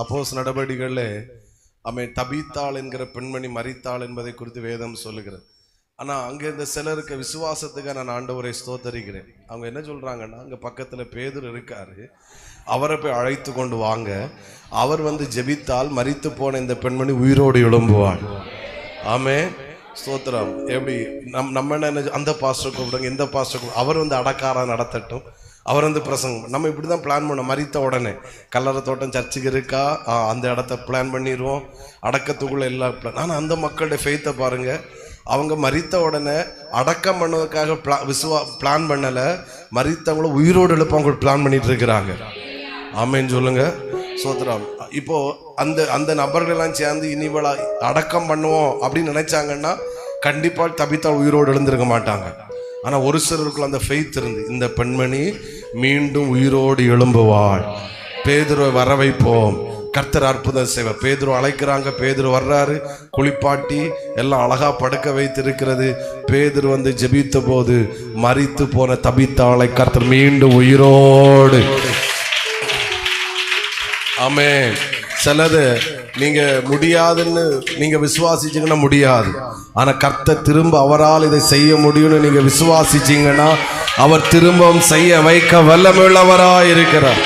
அப்போஸ் நடவடிக்கைகளில் அமை தபித்தாள் என்கிற பெண்மணி மறித்தாள் என்பதை குறித்து வேதம் சொல்லுகிறது. ஆனால் அங்கே இந்த சிலருக்கு விசுவாசத்துக்காக நான் ஆண்டவரை ஸ்தோத்தரிக்கிறேன். அவங்க என்ன சொல்கிறாங்கன்னா அங்கே பக்கத்தில் பேதர் இருக்காரு. அவரை போய் அழைத்து கொண்டு வாங்க. அவர் வந்து ஜெபித்தால் மறித்து போன இந்த பெண்மணி உயிரோடு எழும்புவாள். ஆமே ஸ்தோத்திரம். எப்படி? நம் நம்ம என்ன அந்த பாஸ்டர் கூப்பிடுங்க இந்த பாஸ்டர் கூப்பிடுங்க. அவர் வந்து அடக்காரா நடத்தட்டும். அவர் வந்து பிரசங்கம். நம்ம இப்படி தான் பிளான் பண்ணோம். மறித்த உடனே. கல்லறை தோட்டம் சர்ச்சுக்கு இருக்கா? அந்த இடத்த பிளான் பண்ணிடுவோம் அடக்கத்துக்குள்ள எல்லா பிளான் ஆனால் அந்த மக்களுடைய ஃபெய்த்தை பாருங்க. அவங்க மறித்த உடனே அடக்கம் பண்ணுவதற்காக பிளா விசுவா பிளான் பண்ணலை. மறித்தவங்கள உயிரோடு எழுப்ப அவங்க பிளான் பண்ணிட்டு இருக்கிறாங்க. ஆமேன்னு சொல்லுங்க. சோத்ராம் இப்போ அந்த அந்த நபர்களெல்லாம் சேர்ந்து இனிவளா அடக்கம் பண்ணுவோம் அப்படின்னு நினைச்சாங்கன்னா கண்டிப்பாக தபித்தா உயிரோடு எழுந்திருக்க மாட்டாங்க. ஆனால் ஒரு சிலருக்குள்ள அந்த ஃபெய்த் இருந்து இந்த பெண்மணி மீண்டும் உயிரோடு எழும்புவாள். பேதுருவை வர வைப்போம். கர்த்தர் அற்புதம் செய்வார் பேதுரு அழைக்கிறாங்க. பேதுரு வர்றாரு. குளிப்பாட்டி எல்லாம் அழகா படுக்க வைத்திருக்கிறது. பேதுரு வந்து ஜெபித்த போது மறித்து போன தபித்தாளை கர்த்தர் மீண்டும் உயிரோடு. ஆமே சிலது நீங்க முடியாதுன்னு நீங்க விசுவாசிச்சீங்கன்னா முடியாது. ஆனா கர்த்தர் திரும்ப அவரால் இதை செய்ய முடியும்னு நீங்க விசுவாசிச்சீங்கன்னா அவர் திரும்பவும் செய்ய வைக்க வல்லமுள்ளவராயிருக்கிறார்.